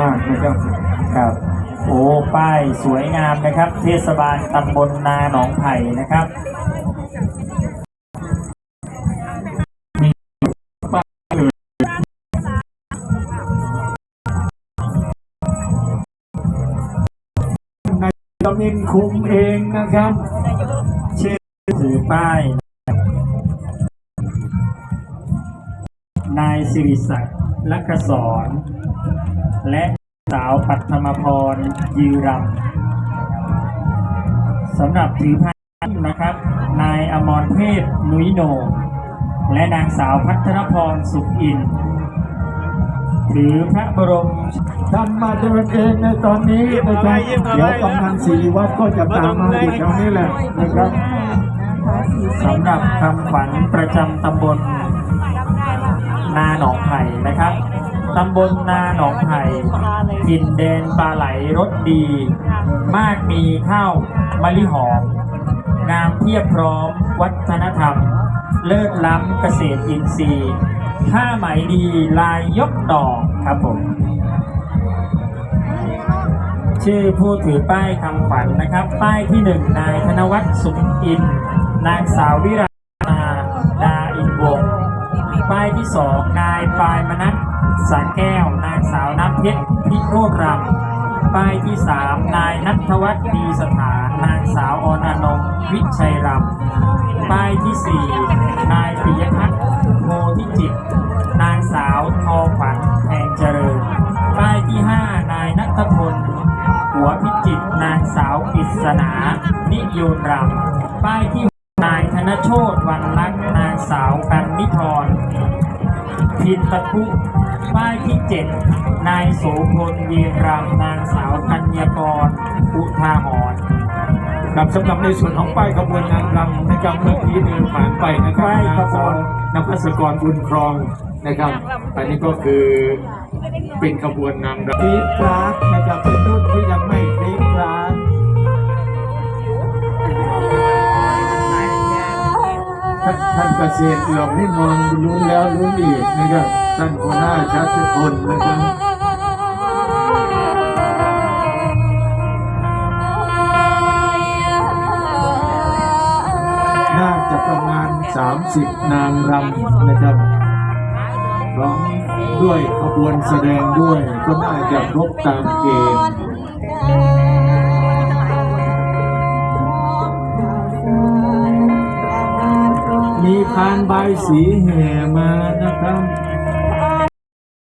มากนะครับครับ โอ้ป้ายสวยงามนะครับ เทศบาลตำบลนาหนองไผ่นะครับในตำนินคุมเองนะครับเชื่อถือป้ายนายสิริศักดิ์ลักษร และสาวปัทมพรยือรำสำหรับถือพานนะครับ นายอมรเทพนุยโหนและนางสาวพัฒนพรสุขอิน ถือพระบรมท่านมาเดินเองในตอนนี้นะครับเดี๋ยวกำนันศริวัตรก็จะตามมาอยู่แถวนี้แหละนะครับสำหรับคำขวัญประจำตำบล นาหนองไผ่นะครับตำบลนาหนองไผ่ถิ่นแดนปลาไหลรสดี มากมีข้าวมะลิหอมงามเทียบพร้อมวัฒนธรรม เลิศล้ำเกษตรอินทรีย์ผ้าไหมดีลายยกดอกครับผม ชื่อผู้ถือป้ายคำขวัญนะครับ ป้ายที่หนึ่งนายธนวัฒน์สุขอิน นางสาววิร ป้ายที่สองนายปายมนัสสาแก้ว นางสาวน้ำเพชรพิโรธรำป้ายที่สามนายนัทวัฒน์ดีสถาน นางสาวออนอนงวิชัยรำป้ายที่สี่นายปิยพัฒน์โพธิจิต นางสาวทอขวัญแพงเจริญ ป้ายที่ห้านายนัทพลหัวพิจิต นางสาวปิศนานิโยนรำป้ายที่หกนายธนโชตวันลักษณ์ สาวกันนิพรพินตะคุป้ายที่เจ็ดนายโสพลเยียนรำนางสาวธัญกรอุทาหรณ์ครับสำหรับในส่วนของป้ายขบวนนางรำนะครับเมื่อกี้เดินผ่านไปนะครับป้ายขบวนนภัสกรบุญครองนะครับ อันนี้ก็คือเป็นขบวนนางรำทีกราดนะครับเป็นรุ่นที่ยังไม่ เกษเหล่านี้มองลุ้นแล้วลุ้นอีกนะครับท่านหัวหน้าชาติคนนะครับน่าจะประมาณ 30 นางรำนะครับร้อมด้วยขบวนแสดงด้วยก็น่าจะครบตามเกณฑ์ มีพานใบสีแห่มานะครับ